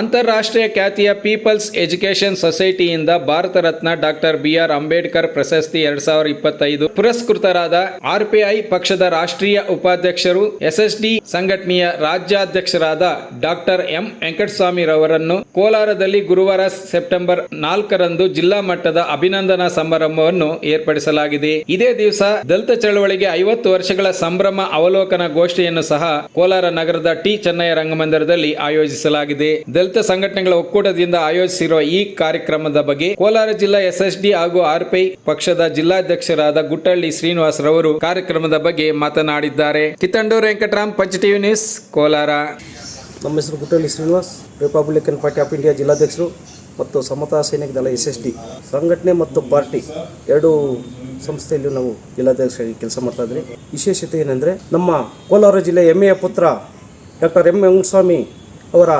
ಅಂತಾರಾಷ್ಟ್ರೀಯ ಖ್ಯಾತಿಯ people's education ಸೊಸೈಟಿಯಿಂದ Bharat Ratna doctor B R Ambedkar ಪ್ರಶಸ್ತಿ ಎರಡ್ ಸಾವಿರದ ಇಪ್ಪತ್ತೈದು ಪುರಸ್ಕೃತರಾದ ಆರ್ಪಿಐ ಪಕ್ಷದ ರಾಷ್ಟ್ರೀಯ ಉಪಾಧ್ಯಕ್ಷರು ಎಸ್ಎಸ್ಡಿ ಸಂಘಟನೆಯ ರಾಜ್ಯಾಧ್ಯಕ್ಷರಾದ ಡಾಕ್ಟರ್ ಎಂ ವೆಂಕಟಸ್ವಾಮಿ ರವರನ್ನು ಕೋಲಾರದಲ್ಲಿ ಗುರುವಾರ ಸೆಪ್ಟೆಂಬರ್ ನಾಲ್ಕರಂದು ಜಿಲ್ಲಾ ಮಟ್ಟದ ಅಭಿನಂದನಾ ಸಮಾರಂಭವನ್ನು ಏರ್ಪಡಿಸಲಾಗಿದೆ. ಇದೇ ದಿವಸ ದಲಿತ ಚಳವಳಿಗೆ ಐವತ್ತು ವರ್ಷಗಳ ಸಂಭ್ರಮ ಅವಲೋಕನ ಗೋಷ್ಠಿಯನ್ನು ಸಹ ಕೋಲಾರ ನಗರದ ಟಿ ಚೆನ್ನಯ್ಯ ರಂಗಮಂದಿರದಲ್ಲಿ ಆಯೋಜಿಸಲಾಗಿದೆ. ಸಂಘಟನೆಗಳ ಒಕ್ಕೂಟದಿಂದ ಆಯೋಜಿಸಿರುವ ಈ ಕಾರ್ಯಕ್ರಮದ ಬಗ್ಗೆ ಕೋಲಾರ ಜಿಲ್ಲಾ ಎಸ್ಎಸ್ಡಿ ಹಾಗೂ ಆರ್ಪಿಐ ಪಕ್ಷದ ಜಿಲ್ಲಾಧ್ಯಕ್ಷರಾದ ಗುಟ್ಟಳ್ಳಿ ಶ್ರೀನಿವಾಸ್ ರವರು ಕಾರ್ಯಕ್ರಮದ ಬಗ್ಗೆ ಮಾತನಾಡಿದ್ದಾರೆ. Kittandur Venkataram, punch TV news, Kolar. ನಮ್ಮ ಹೆಸರು Guttalli Srinivas, republican party of India ಜಿಲ್ಲಾಧ್ಯಕ್ಷರು ಮತ್ತು ಸಮತಾ ಸೈನಿಕ ದಳ ಎಸ್ ಎಸ್ ಡಿ ಸಂಘಟನೆ ಮತ್ತು ಪಾರ್ಟಿ ಎರಡು ಸಂಸ್ಥೆಯಲ್ಲಿ ನಾವು ಜಿಲ್ಲಾಧ್ಯಕ್ಷರಾಗಿ ಕೆಲಸ ಮಾಡ್ತಾ ಇದ್ರಿ ವಿಶೇಷತೆ ಏನಂದರೆ ನಮ್ಮ ಕೋಲಾರ ಜಿಲ್ಲೆ ಹೆಮ್ಮೆಯ ಪುತ್ರ ಡಾಕ್ಟರ್ ಎಂ ವೆಂಕಟಸ್ವಾಮಿ ಅವರ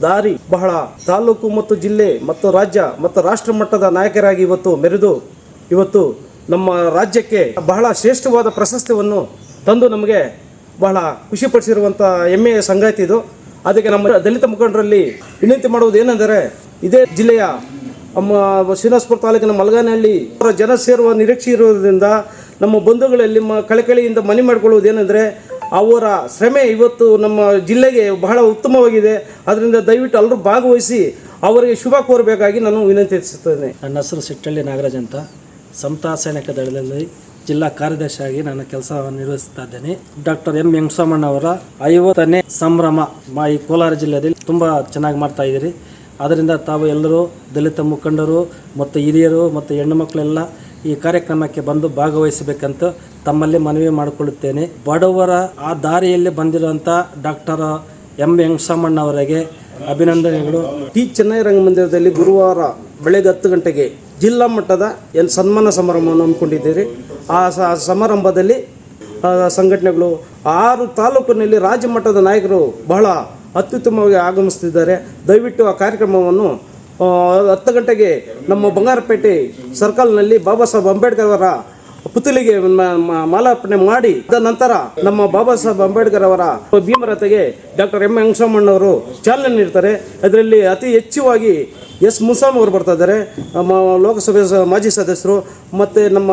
ದಾರಿ ಬಹಳ ತಾಲೂಕು ಮತ್ತು ಜಿಲ್ಲೆ ಮತ್ತು ರಾಜ್ಯ ಮತ್ತು ರಾಷ್ಟ್ರ ಮಟ್ಟದ ನಾಯಕರಾಗಿ ಇವತ್ತು ಮೆರೆದು ಇವತ್ತು ನಮ್ಮ ರಾಜ್ಯಕ್ಕೆ ಬಹಳ ಶ್ರೇಷ್ಠವಾದ ಪ್ರಶಸ್ತಿಯನ್ನು ತಂದು ನಮಗೆ ಬಹಳ ಖುಷಿಪಡಿಸಿರುವಂಥ ಹೆಮ್ಮೆಯ ಸಂಗಾತಿ ಇದು. ಅದಕ್ಕೆ ನಮ್ಮ ದಲಿತ ಮುಖಂಡರಲ್ಲಿ ವಿನಂತಿ ಮಾಡುವುದು ಏನೆಂದರೆ ಇದೇ ಜಿಲ್ಲೆಯ ನಮ್ಮ ಶ್ರೀನಿವಾಸಪುರ ತಾಲೂಕಿನ ಮಲಗಾನಹಳ್ಳಿ ಅವರ ಜನ ಸೇರುವ ನಿರೀಕ್ಷೆ ಇರುವುದರಿಂದ ನಮ್ಮ ಬಂಧುಗಳಲ್ಲಿ ಕಳಕಳಿಯಿಂದ ಮನೆ ಮಾಡಿಕೊಳ್ಳುವುದೇನೆಂದರೆ ಅವರ ಶ್ರಮೆ ಇವತ್ತು ನಮ್ಮ ಜಿಲ್ಲೆಗೆ ಬಹಳ ಉತ್ತಮವಾಗಿದೆ. ಅದರಿಂದ ದಯವಿಟ್ಟು ಎಲ್ಲರೂ ಭಾಗವಹಿಸಿ ಅವರಿಗೆ ಶುಭ ಕೋರಬೇಕಾಗಿ ನಾನು ವಿನಂತಿಸುತ್ತೇನೆ ನನ್ನ ಹೆಸರು ಸಿಟ್ಟಳ್ಳಿ ನಾಗರಾಜ್ ಅಂತ. ಸಮತಾ ಸೈನಿಕ ದಳದಲ್ಲಿ ಜಿಲ್ಲಾ ಕಾರ್ಯದರ್ಶಿಯಾಗಿ ನನ್ನ ಕೆಲಸವನ್ನು ನಿರ್ವಹಿಸ್ತಾ ಇದ್ದೇನೆ. ಡಾಕ್ಟರ್ ಎಂ ವೆಂಕಟಸ್ವಾಮಣ್ಣವರ ಐವತ್ತನೇ ಸಂಭ್ರಮ ಮಾ ಈ ಕೋಲಾರ ಜಿಲ್ಲೆಯಲ್ಲಿ ತುಂಬ ಚೆನ್ನಾಗಿ ಮಾಡ್ತಾ ಇದ್ದೀರಿ. ಅದರಿಂದ ತಾವು ಎಲ್ಲರೂ ದಲಿತ ಮುಖಂಡರು, ಮತ್ತು ಹಿರಿಯರು, ಮತ್ತು ಹೆಣ್ಣು ಮಕ್ಕಳೆಲ್ಲ ಈ ಕಾರ್ಯಕ್ರಮಕ್ಕೆ ಬಂದು ಭಾಗವಹಿಸಬೇಕಂತ ತಮ್ಮಲ್ಲಿ ಮನವಿ ಮಾಡಿಕೊಳ್ಳುತ್ತೇನೆ. ಬಡವರ ಆ ದಾರಿಯಲ್ಲಿ ಬಂದಿರುವಂಥ ಡಾಕ್ಟರ್ ಎಂ ವೆಂಕಟಸ್ವಾಮಣ್ಣವರಿಗೆ ಅಭಿನಂದನೆಗಳು. ಟಿ ಚೆನ್ನೈ ರಂಗಮಂದಿರದಲ್ಲಿ ಗುರುವಾರ ಬೆಳಗ್ಗೆ ಹತ್ತು ಗಂಟೆಗೆ ಜಿಲ್ಲಾ ಮಟ್ಟದ ಏನು ಸನ್ಮಾನ ಸಮಾರಂಭವನ್ನು ಹಮ್ಮಿಕೊಂಡಿದ್ದೀರಿ ಆ ಸಮಾರಂಭದಲ್ಲಿ ಸಂಘಟನೆಗಳು ಆರು ತಾಲೂಕಿನಲ್ಲಿ ರಾಜ್ಯ ಮಟ್ಟದ ನಾಯಕರು ಬಹಳ ಅತ್ಯುತ್ತಮವಾಗಿ ಆಗಮಿಸ್ತಿದ್ದಾರೆ ದಯವಿಟ್ಟು ಆ ಕಾರ್ಯಕ್ರಮವನ್ನು ಹತ್ತು ಗಂಟೆಗೆ ನಮ್ಮ ಬಂಗಾರಪೇಟೆ ಸರ್ಕಲ್ನಲ್ಲಿ ಬಾಬಾ ಸಾಹೇಬ್ ಅಂಬೇಡ್ಕರ್ ಅವರ ಮ- ಮಾಲಾರ್ಪಣೆ ಮಾಡಿ ಅದ ನಂತರ ನಮ್ಮ ಬಾಬಾ ಸಾಹೇಬ್ ಅಂಬೇಡ್ಕರ್ ಅವರ ಭೀಮರತೆಗೆ ಡಾಕ್ಟರ್ ಎಂ ವೆಂಕಟಸ್ವಾಮಣ್ಣವರು ಚಾಲನೆ ನೀಡ್ತಾರೆ. ಅದರಲ್ಲಿ ಅತಿ ಹೆಚ್ಚುವಾಗಿ ಎಸ್ ಮುಸಾಮ್ ಅವರು ಬರ್ತಾ ಇದ್ದಾರೆ. ಲೋಕಸಭೆ ಮಾಜಿ ಸದಸ್ಯರು, ಮತ್ತು ನಮ್ಮ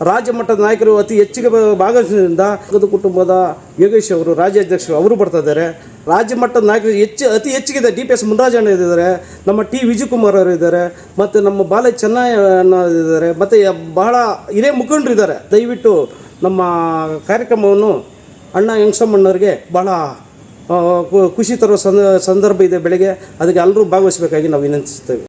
ರಾಜ್ಯ ಮಟ್ಟದ ನಾಯಕರು ಅತಿ ಹೆಚ್ಚಿಗೆ ಭಾಗವಹಿಸಿದ್ರಿಂದ ಗದು ಕುಟುಂಬದ ಯೋಗೇಶ್ ಅವರು, ರಾಜ್ಯಾಧ್ಯಕ್ಷರು ಅವರು ಬರ್ತಾ ಇದ್ದಾರೆ. ರಾಜ್ಯ ಮಟ್ಟದ ನಾಯಕರು ಹೆಚ್ಚು, ಅತಿ ಹೆಚ್ಚಿಗಿದೆ. ಡಿ ಪಿ ಎಸ್ ಮುನ್ರಾಜಣ್ಣ ಇದ್ದಾರೆ. ನಮ್ಮ ಟಿ ವಿಜಯಕುಮಾರ್ ಅವರು ಇದ್ದಾರೆ. ಮತ್ತು ನಮ್ಮ ಬಾಲ ಅನ್ನೋ ಇದ್ದಾರೆ. ಮತ್ತು ಬಹಳ ಹಿರಿಯ ಮುಖಂಡರು ಇದ್ದಾರೆ. ದಯವಿಟ್ಟು ನಮ್ಮ ಕಾರ್ಯಕ್ರಮವನ್ನು ಅಣ್ಣ ಹೆಂಗಸಮ್ಮಣ್ಣವ್ರಿಗೆ ಬಹಳ ಖುಷಿ ತರುವ ಸಂದ- ಸಂದರ್ಭ ಇದೆ. ಬೆಳಗ್ಗೆ ಅದಕ್ಕೆ ಎಲ್ಲರೂ ಭಾಗವಹಿಸಬೇಕಾಗಿ ನಾವು ವಿನಂತಿಸ್ತೇವೆ